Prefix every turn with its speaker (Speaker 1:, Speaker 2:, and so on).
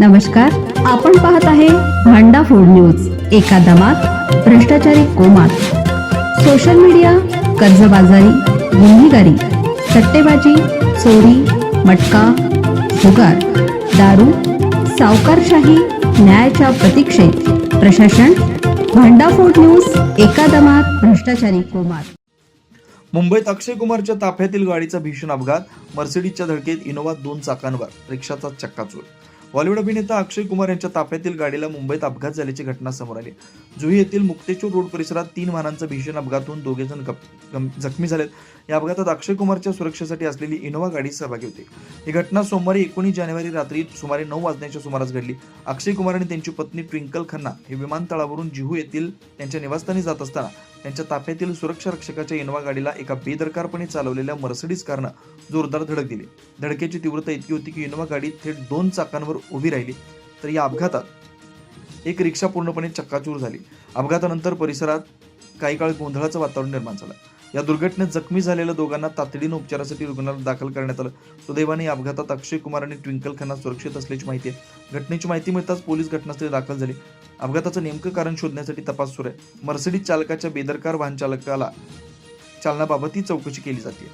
Speaker 1: नमस्कार आपण पाहत आहे भांडा फोड न्यूज एका दमात भ्रष्टाचारी कोमात. सोशल मीडिया कर्जबाजारी गुन्हेगारी सट्टेबाजी चोरी मटका जुगार दारू सावकारशाही न्यायाच्या प्रतीक्षेत. प्रशासन भांडा फूड न्यूज एका दमात भ्रष्टाचारी कोमात.
Speaker 2: मुंबईत अक्षय कुमारच्या ताफ्यातील गाडीचा भीषण अपघात मर्सिडीजच्या धडकेत इनोव्हा दोन चाकांवर रिक्षाचा चक्काचूर. बॉलिवूड अभिनेता अक्षय कुमार यांच्या ताफ्यातील गाडीला मुंबईत अपघात झाल्याची घटना समोर आली. जुही येथील मुक्तेश्वर रोड परिसरात तीन वाहनांचा भीषण अपघात होऊन दोघे जण गप- जखमी झालेत. या अपघातात अक्षय कुमारच्या सुरक्षेसाठी असलेली इनोव्हा गाडी सहभागी होती. ही घटना सोमवारी एकोणीस जानेवारी रात्री सुमारे नऊ वाजण्याच्या सुमारास घडली. अक्षय कुमार आणि त्यांची पत्नी ट्विंकल खन्ना हे विमानतळावरून जिहू येथील त्यांच्या निवासस्थानी जात असताना त्यांच्या ताफ्यातील सुरक्षा रक्षकाच्या इनोव्हा गाडीला एका बेदरकारपणे चालवलेल्या मर्सिडीज कारनं जोरदार धडक दिली. धडकेची तीव्रता इतकी होती की इनोवा गाडी थेट दोन चाकांवर उभी राहिली. तर या अपघातात एक रिक्षा पूर्णपणे चक्काचूर झाली. अपघातानंतर परिसरात काही काळ गोंधळाचं वातावरण निर्माण झालं. या दुर्घटनेत जखमी झालेल्या दोघांना तातडीनं उपचारासाठी रुग्णालयात दाखल करण्यात आलं. सुदैवाने या अपघातात अक्षय कुमार आणि ट्विंकल खन्ना सुरक्षित असल्याची माहिती आहे. घटनेची माहिती मिळताच पोलीस घटनास्थळी दाखल झाले. अपघाताचं नेमकं कारण शोधण्यासाठी तपास सुरू आहे. मर्सिडीज चालकाच्या बेदरकार वाहन चालकाला चालनाबाबत ही चौकशी केली जाते.